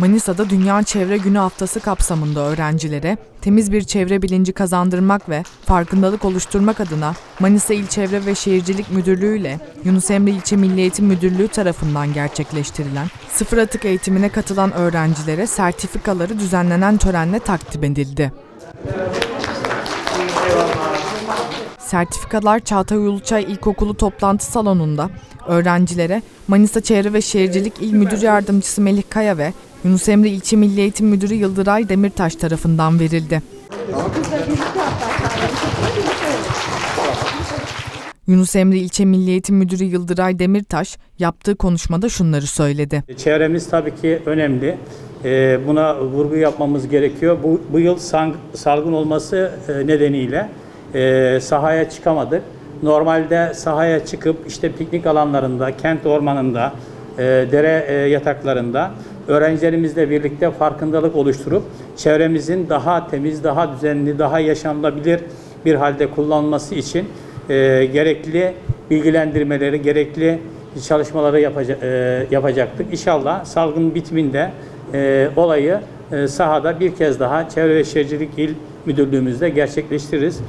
Manisa'da Dünya Çevre Günü haftası kapsamında öğrencilere temiz bir çevre bilinci kazandırmak ve farkındalık oluşturmak adına Manisa İl Çevre ve Şehircilik Müdürlüğü ile Yunus Emre İlçe Milli Eğitim Müdürlüğü tarafından gerçekleştirilen sıfır atık eğitimine katılan öğrencilere sertifikaları düzenlenen törenle takdim edildi. Sertifikalar Çağatay Uluçay İlkokulu toplantı salonunda öğrencilere Manisa Çevre ve Şehircilik İl Müdür Yardımcısı Melih Kaya ve Yunus Emre İlçe Milli Eğitim Müdürü Yıldıray Demirtaş tarafından verildi. Yunus Emre İlçe Milli Eğitim Müdürü Yıldıray Demirtaş yaptığı konuşmada şunları söyledi. Çevremiz tabii ki önemli. Ee, Buna vurgu yapmamız gerekiyor. Bu, bu yıl salgın olması e, nedeniyle e, sahaya çıkamadık. Normalde sahaya çıkıp işte piknik alanlarında, kent ormanında, e, dere yataklarında öğrencilerimizle birlikte farkındalık oluşturup çevremizin daha temiz, daha düzenli, daha yaşanılabilir bir halde kullanılması için e, gerekli bilgilendirmeleri, gerekli çalışmaları yapaca- e, yapacaktık. İnşallah salgın bitiminde e, olayı e, sahada bir kez daha Çevre ve Şehircilik İl Müdürlüğümüzde gerçekleştiririz.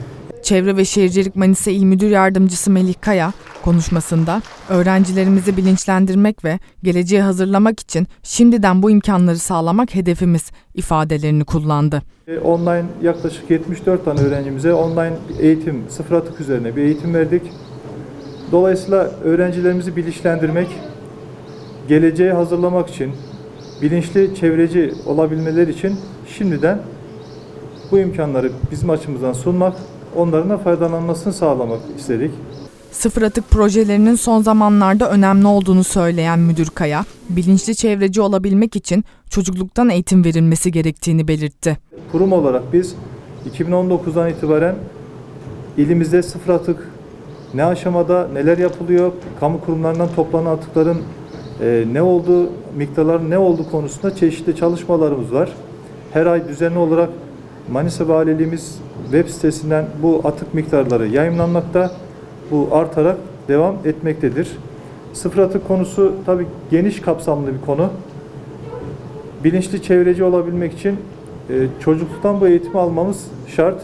Çevre ve Şehircilik Manisa İl Müdür Yardımcısı Melih Kaya konuşmasında öğrencilerimizi bilinçlendirmek ve geleceğe hazırlamak için şimdiden bu imkanları sağlamak hedefimiz ifadelerini kullandı. E, Online yaklaşık 74 tane öğrencimize online eğitim, sıfır atık üzerine bir eğitim verdik. Dolayısıyla öğrencilerimizi bilinçlendirmek, geleceğe hazırlamak için, bilinçli çevreci olabilmeleri için şimdiden bu imkanları bizim açımızdan sunmak, onların da faydalanmasını sağlamak istedik. Sıfır atık projelerinin son zamanlarda önemli olduğunu söyleyen Müdür Kaya, bilinçli çevreci olabilmek için çocukluktan eğitim verilmesi gerektiğini belirtti. Kurum olarak biz 2019'dan itibaren ilimizde sıfır atık ne aşamada, neler yapılıyor, kamu kurumlarından toplanan atıkların e, ne olduğu, miktarların ne olduğu konusunda çeşitli çalışmalarımız var. Her ay düzenli olarak Manisa Valiliğimiz web sitesinden bu atık miktarları yayınlanmakta. Bu artarak devam etmektedir. Sıfır atık konusu tabii geniş kapsamlı bir konu bilinçli çevreci olabilmek için e, çocukluktan bu eğitimi almamız şart.